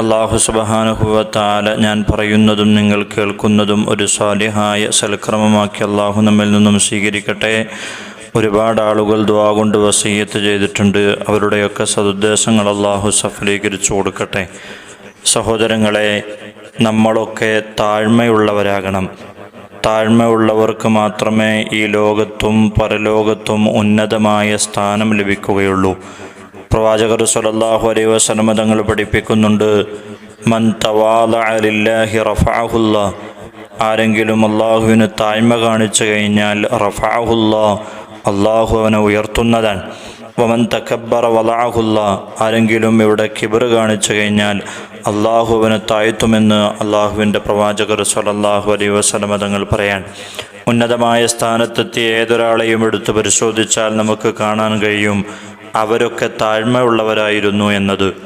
അള്ളാഹു സുബഹാനുഭവത്താല ഞാൻ പറയുന്നതും നിങ്ങൾ കേൾക്കുന്നതും ഒരു സ്വാലിഹായ സൽക്രമമാക്കി അള്ളാഹു നമ്മിൽ നിന്നും സ്വീകരിക്കട്ടെ. ഒരുപാട് ആളുകൾ ദ്വാ കൊണ്ട് വസീയത്ത് ചെയ്തിട്ടുണ്ട്. അവരുടെയൊക്കെ സതുദ്ദേശങ്ങൾ അള്ളാഹു സഫലീകരിച്ചു കൊടുക്കട്ടെ. സഹോദരങ്ങളെ നമ്മളൊക്കെ താഴ്മയുള്ളവരാകണം. താഴ്മയുള്ളവർക്ക് മാത്രമേ ഈ ലോകത്തും പരലോകത്തും ഉന്നതമായ സ്ഥാനം ലഭിക്കുകയുള്ളൂ. പ്രവാചകർ സലല്ലാഹു അലൈ വസല്ലമ തങ്ങൾ പഠിപ്പിക്കുന്നുണ്ട് മൻ റഫഅഹുല്ല ആരെങ്കിലും അള്ളാഹുവിന് താഴ്മ കാണിച്ചു കഴിഞ്ഞാൽ റഫാഹുല്ല അള്ളാഹു അവനെ ഉയർത്തുന്നതാണ്. വമൻ തക്കബ്ബറ വലാഹുല്ല ആരെങ്കിലും ഇവിടെ കിബർ കാണിച്ചു കഴിഞ്ഞാൽ അള്ളാഹു അവനെ താഴ്ത്തുമെന്ന് അള്ളാഹുവിന്റെ പ്രവാചകർ സലല്ലാഹു അലൈ വസല്ലമ തങ്ങൾ പറയാൻ ഉന്നതമായ സ്ഥാനത്തെത്തിയ ഏതൊരാളെയും എടുത്ത് പരിശോധിച്ചാൽ നമുക്ക് കാണാൻ കഴിയും അവരൊക്കെ താഴ്മയുള്ളവരായിരുന്നു എന്നത്.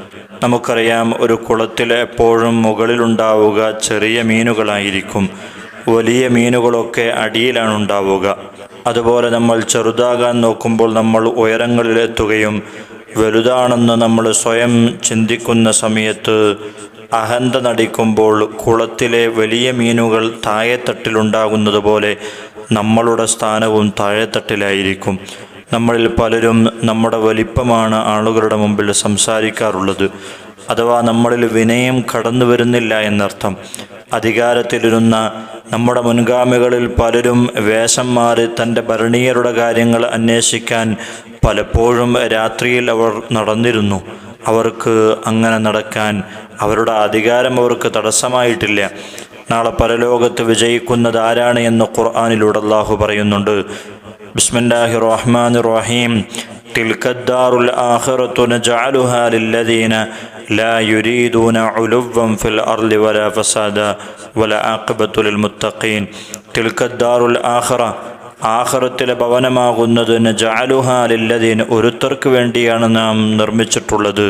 നമുക്കറിയാം ഒരു കുളത്തിൽ എപ്പോഴും മുകളിലുണ്ടാവുക ചെറിയ മീനുകളായിരിക്കും. വലിയ മീനുകളൊക്കെ അടിയിലാണ് ഉണ്ടാവുക. അതുപോലെ നമ്മൾ ചെറുതാകാൻ നോക്കുമ്പോൾ നമ്മൾ ഉയരങ്ങളിലെത്തുകയും വലുതാണെന്ന് നമ്മൾ സ്വയം ചിന്തിക്കുന്ന സമയത്ത് അഹന്ത നടിക്കുമ്പോൾ കുളത്തിലെ വലിയ മീനുകൾ താഴെത്തട്ടിലുണ്ടാകുന്നത് പോലെ നമ്മളുടെ സ്ഥാനവും താഴെത്തട്ടിലായിരിക്കും. നമ്മളിൽ പലരും നമ്മുടെ വലിപ്പമാണ് ആളുകളുടെ മുമ്പിൽ സംസാരിക്കാറുള്ളത്. അഥവാ നമ്മളിൽ വിനയം കടന്നു വരുന്നില്ല എന്നർത്ഥം. അധികാരത്തിലിരുന്ന നമ്മുടെ മുൻഗാമികളിൽ പലരും വേഷം മാറി തന്റെ ഭരണീയരുടെ കാര്യങ്ങൾ അന്വേഷിക്കാൻ പലപ്പോഴും രാത്രിയിൽ അവർ നടന്നിരുന്നു. അവർക്ക് അങ്ങനെ നടക്കാൻ അവരുടെ അധികാരം അവർക്ക് തടസ്സമായിട്ടില്ല. നാളെ പരലോകത്ത് വിജയിക്കുന്നത് ആരാണ് എന്ന് ഖുർആാനിലൂടെ അള്ളാഹു പറയുന്നുണ്ട്. ബിസ്മില്ലാഹി റഹ്മാൻ റഹീം تلك الدار الآخرة نجعلها للذين لا يريدون علوا في الأرض ولا فسادا ولا عاقبة للمتقين تلك الدار الآخرة ആഖിറത്തിലെ ഭവനമാകുന്നത് നജഅലുഹ ലില്ലദീൻ ഒരുത്തർക്ക് വേണ്ടിയാണ് നാം നിർമ്മിച്ചിട്ടുള്ളത്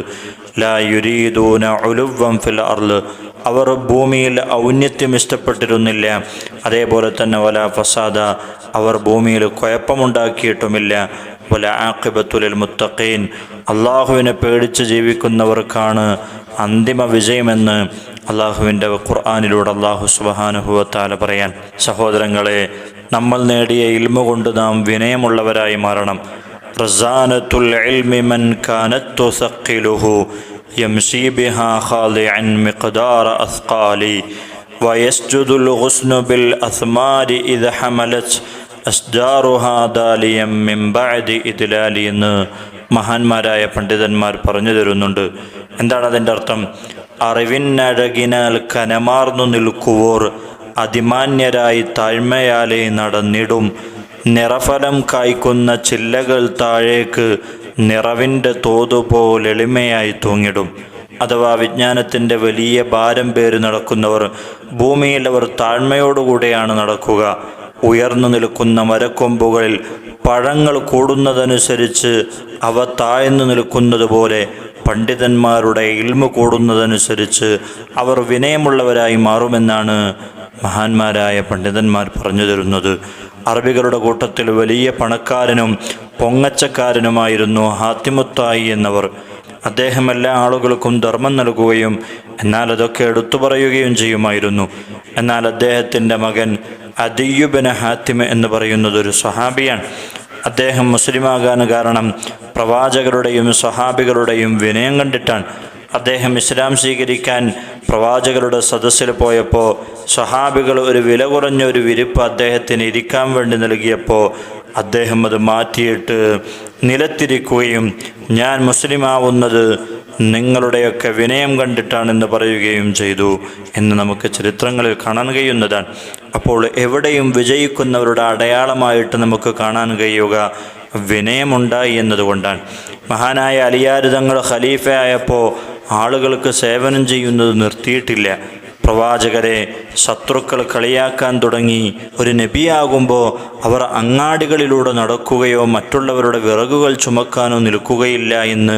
ലാ യുരീദൂന ഉലുവം ഫിൽ അർള് അവർ ഭൂമിയിൽ ഔന്നത്യം ഇഷ്ടപ്പെട്ടിരുന്നില്ല. അതേപോലെ തന്നെ വല ഫസാദ അവർ ഭൂമിയിൽ കുഴപ്പമുണ്ടാക്കിയിട്ടുമില്ല. വല ആക്കിബത്തുൽ മുത്തഖീൻ അള്ളാഹുവിനെ പേടിച്ച് ജീവിക്കുന്നവർക്കാണ് അന്തിമ വിജയമെന്ന് അള്ളാഹുവിന്റെ ഖുർആാനിലൂടെ അള്ളാഹു സുബഹാനുഭവത്താല പറയാൻ. സഹോദരങ്ങളെ നമ്മൾ നേടിയ ഇൽമ കൊണ്ട് നാം വിനയമുള്ളവരായി മാറണം. റസാനത്തുൽ ഇൽമി മൻ കാനത്ത് യംശി ബിഹാ ഖാലിഅൻ മിഖ്ദാറ അസ്ഖാലി ويسجد الغصن بالأثمار إذا حملت أشجارها داليا من بعد إدلال എന്ന് മഹാന്മാരായ പണ്ഡിതന്മാർ പറഞ്ഞു തരുന്നുണ്ട് എന്താണ് അതിൻ്റെ അർത്ഥം അറിവിനഴകിനാൽ കനമാർന്നു നിൽക്കുവോർ അതിമാന്യരായി താഴ്മയാലെ നടന്നിടും നിറഫലം കായ്ക്കുന്ന ചില്ലകൾ താഴേക്ക് നിറവിന്റെ തോതുപോലെ എളിമയായി തൂങ്ങിടും. അഥവാ വിജ്ഞാനത്തിന്റെ വലിയ ഭാരം പേര് നടക്കുന്നവർ ഭൂമിയിൽ അവർ താഴ്മയോടുകൂടെയാണ് നടക്കുക. ഉയർന്നു നിൽക്കുന്ന മരക്കൊമ്പുകളിൽ പഴങ്ങൾ കൂടുന്നതനുസരിച്ച് അവ താഴ്ന്നു നിൽക്കുന്നത് പോലെ പണ്ഡിതന്മാരുടെ ഇൽമ കൂടുന്നതനുസരിച്ച് അവർ വിനയമുള്ളവരായി മാറുമെന്നാണ് മഹാന്മാരായ പണ്ഡിതന്മാർ പറഞ്ഞു തരുന്നത്. അറബികളുടെ കൂട്ടത്തിൽ വലിയ പണക്കാരനും പൊങ്ങച്ചക്കാരനുമായിരുന്നു ഹാത്തിമുത്തായി എന്നവർ. അദ്ദേഹം എല്ലാ ആളുകൾക്കും ധർമ്മം നൽകുകയും എന്നാൽ അതൊക്കെ എടുത്തു പറയുകയും ചെയ്യുമായിരുന്നു. എന്നാൽ അദ്ദേഹത്തിന്റെ മകൻ അദിയുബന ഹാത്തിമ എന്ന് പറയുന്നത് ഒരു സ്വഹാബിയാണ് അദ്ദേഹം മുസ്ലിമാകാൻ കാരണം പ്രവാചകരുടെയും സ്വഹാബികളുടെയും വിനയം കണ്ടിട്ടാണ്. അദ്ദേഹം ഇസ്ലാം സ്വീകരിക്കാൻ പ്രവാചകരുടെ സദസ്സിൽ പോയപ്പോൾ സ്വഹാബികൾ ഒരു വില കുറഞ്ഞ ഒരു വിരിപ്പ് അദ്ദേഹത്തിന് ഇരിക്കാൻ വേണ്ടി നൽകിയപ്പോൾ അദ്ദേഹം അത് മാറ്റിയിട്ട് നിലത്തിരിക്കുകയും ഞാൻ മുസ്ലിമാവുന്നത് നിങ്ങളുടെയൊക്കെ വിനയം കണ്ടിട്ടാണെന്ന് പറയുകയും ചെയ്തു എന്ന് നമുക്ക് ചരിത്രങ്ങളിൽ കാണാൻ കഴിയുന്നതാണ്. അപ്പോൾ എവിടെയും വിജയിക്കുന്നവരുടെ അടയാളമായിട്ട് നമുക്ക് കാണാൻ കഴിയുക വിനയമുണ്ടായി എന്നതുകൊണ്ടാണ്. മഹാനായ അലിയാരിതങ്ങൾ ഖലീഫയായപ്പോൾ ആളുകൾക്ക് സേവനം ചെയ്യുന്നത് നിർത്തിയിട്ടില്ല. പ്രവാചകരെ ശത്രുക്കൾ കളിയാക്കാൻ തുടങ്ങി ഒരു നബിയാകുമ്പോൾ അവർ അങ്ങാടികളിലൂടെ നടക്കുകയോ മറ്റുള്ളവരുടെ വിറകുകൾ ചുമക്കാനോ നിൽക്കുകയില്ല എന്ന്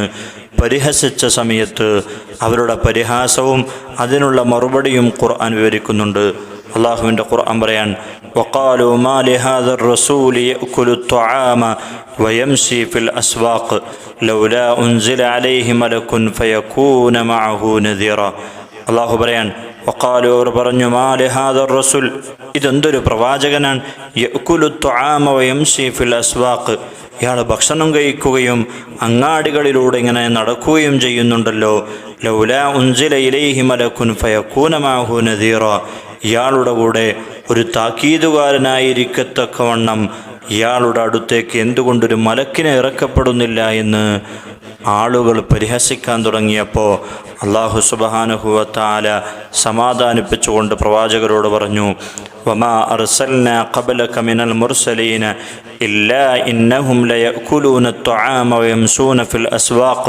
പരിഹസിച്ച സമയത്ത് അവരുടെ പരിഹാസവും അതിനുള്ള മറുപടിയും ഖുർആൻ വിവരിക്കുന്നുണ്ട് അള്ളാഹുവിൻ്റെ ഖുർആൻ പറയാൻ وقالوا ما لهذا الرسول يأكل الطعام ويمشي في الأسواق لولا أنزل عليه ملك فيكون معه نذيرا അള്ളാഹു പറയാൻ വക്കാലു അവർ പറഞ്ഞു മാലിഹാദർ റസുൽ. ഇതെന്തൊരു പ്രവാചകനാണ്. ഫിൽ അസ്വാഖ്. ഇയാൾ ഭക്ഷണം കഴിക്കുകയും അങ്ങാടികളിലൂടെ ഇങ്ങനെ നടക്കുകയും ചെയ്യുന്നുണ്ടല്ലോ. ലൗല ഉൻസില ഇലൈഹി ഇയാളുടെ കൂടെ ഒരു താക്കീതുകാരനായിരിക്കത്തക്കവണ്ണം ഇയാളുടെ അടുത്തേക്ക് എന്തുകൊണ്ടൊരു മലക്കിനെ ഇറക്കപ്പെടുന്നില്ല എന്ന് ആളുകൾ പരിഹസിക്കാൻ തുടങ്ങിയപ്പോൾ അള്ളാഹു സുബഹാനുഹുവത്താല സമാധാനിപ്പിച്ചുകൊണ്ട് പ്രവാചകരോട് പറഞ്ഞു വമാ അർസൽന ഖബലക മിനൽ മുർസലീന ഇല്ലാ ഇന്നഹും ലയഅകുലൂന الطعام ويمشون في الأسواق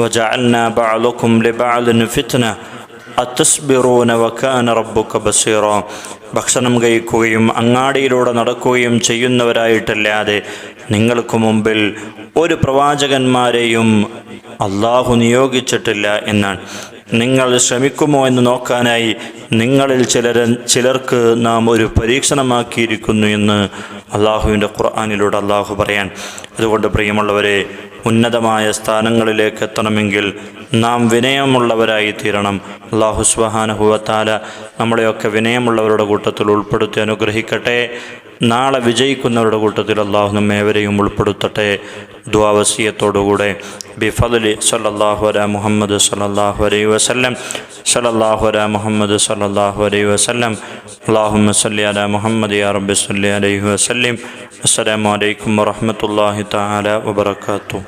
وجعلنا بعضكم لبعض فتنة ഭക്ഷണം കഴിക്കുകയും അങ്ങാടിയിലൂടെ നടക്കുകയും ചെയ്യുന്നവരായിട്ടല്ലാതെ നിങ്ങൾക്ക് മുമ്പിൽ ഒരു പ്രവാചകന്മാരെയും അള്ളാഹു നിയോഗിച്ചിട്ടില്ല എന്നാണ്. നിങ്ങൾ ശ്രമിക്കുമോ എന്ന് നോക്കാനായി നിങ്ങളിൽ ചിലർ ചിലർക്ക് നാം ഒരു പരീക്ഷണമാക്കിയിരിക്കുന്നു എന്ന് അള്ളാഹുവിന്റെ ഖുർആാനിലൂടെ അള്ളാഹു പറയാൻ. അതുകൊണ്ട് പ്രിയമുള്ളവരെ ഉന്നതമായ സ്ഥാനങ്ങളിലേക്ക് എത്തണമെങ്കിൽ നാം വിനയമുള്ളവരായി തീരണം. അള്ളാഹു സുബാനഹുവത്താല നമ്മളെയൊക്കെ വിനയമുള്ളവരുടെ കൂട്ടത്തിൽ ഉൾപ്പെടുത്തി അനുഗ്രഹിക്കട്ടെ. നാളെ വിജയിക്കുന്നവരുടെ കൂട്ടത്തിൽ അള്ളാഹു നമ്മേവരെയും ഉൾപ്പെടുത്തട്ടെ. ദ്വാവസീയത്തോടുകൂടെ ബിഫദലി സല്ലാഹു അല മുഹമ്മദ് സല്ലാഹു അലൈ വസല്ലം. സലല്ലാഹു അല മുഹമ്മദ് സല്ലാഹു അലൈ വസല്ലം. അള്ളാഹു സല്ലി അല മുഹമ്മദ് യാ റബ്ബി സല്ലി അലൈഹി വസല്ലം. അസ്സലാമു അലൈക്കും വറഹ്മത്തുള്ളാഹി തആല വബറകാതുഹു.